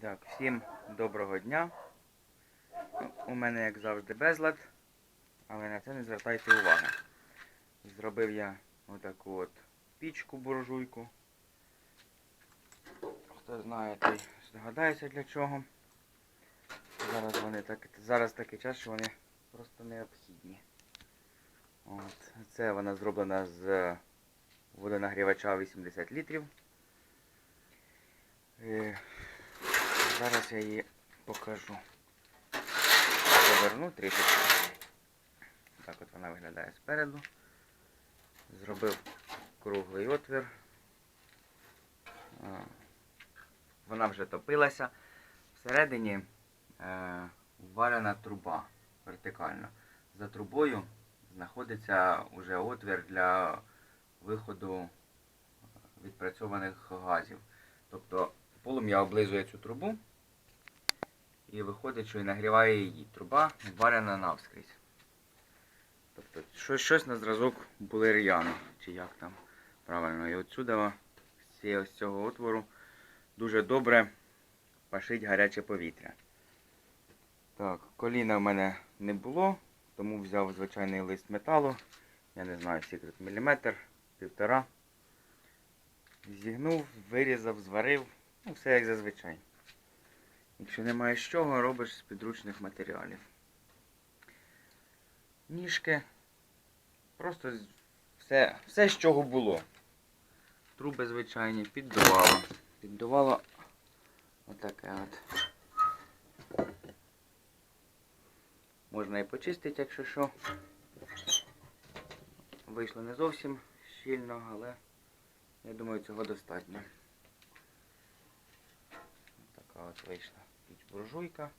Так, всім доброго дня. У мене, як завжди, безлад, але на це не звертайте уваги. Зробив я отаку от пічку буржуйку. Хто знає, той здогадається для чого. Зараз вони так, зараз такий час, що вони просто необхідні. От. Це вона зроблена з водонагрівача 80 літрів. Е, Зараз я її покажу. Поверну трішечки. Так от вона виглядає спереду. Зробив круглий отвір. Вона вже топилася. Всередині е, варена труба вертикально. За трубою знаходиться вже отвір для виходу відпрацьованих газів. Тобто полум'я облизує цю трубу і виходить, що і нагріває її. Труба варена навскрізь. Тобто щось, щось на зразок булер'яну, чи як там правильно. І отсюди, з цього отвору, дуже добре пашить гаряче повітря. Так, коліна в мене не було, тому взяв звичайний лист металу. Я не знаю, секрет міліметр, півтора. Зігнув, вирізав, зварив. Ну, все як зазвичай. Якщо немає з чого, робиш з підручних матеріалів. Ніжки. Просто все, все з чого було. Труби звичайні, піддувало. Піддувало отаке от. Можна і почистити, якщо що. Вийшло не зовсім щільно, але я думаю, цього достатньо. Така от вийшла буржуйка.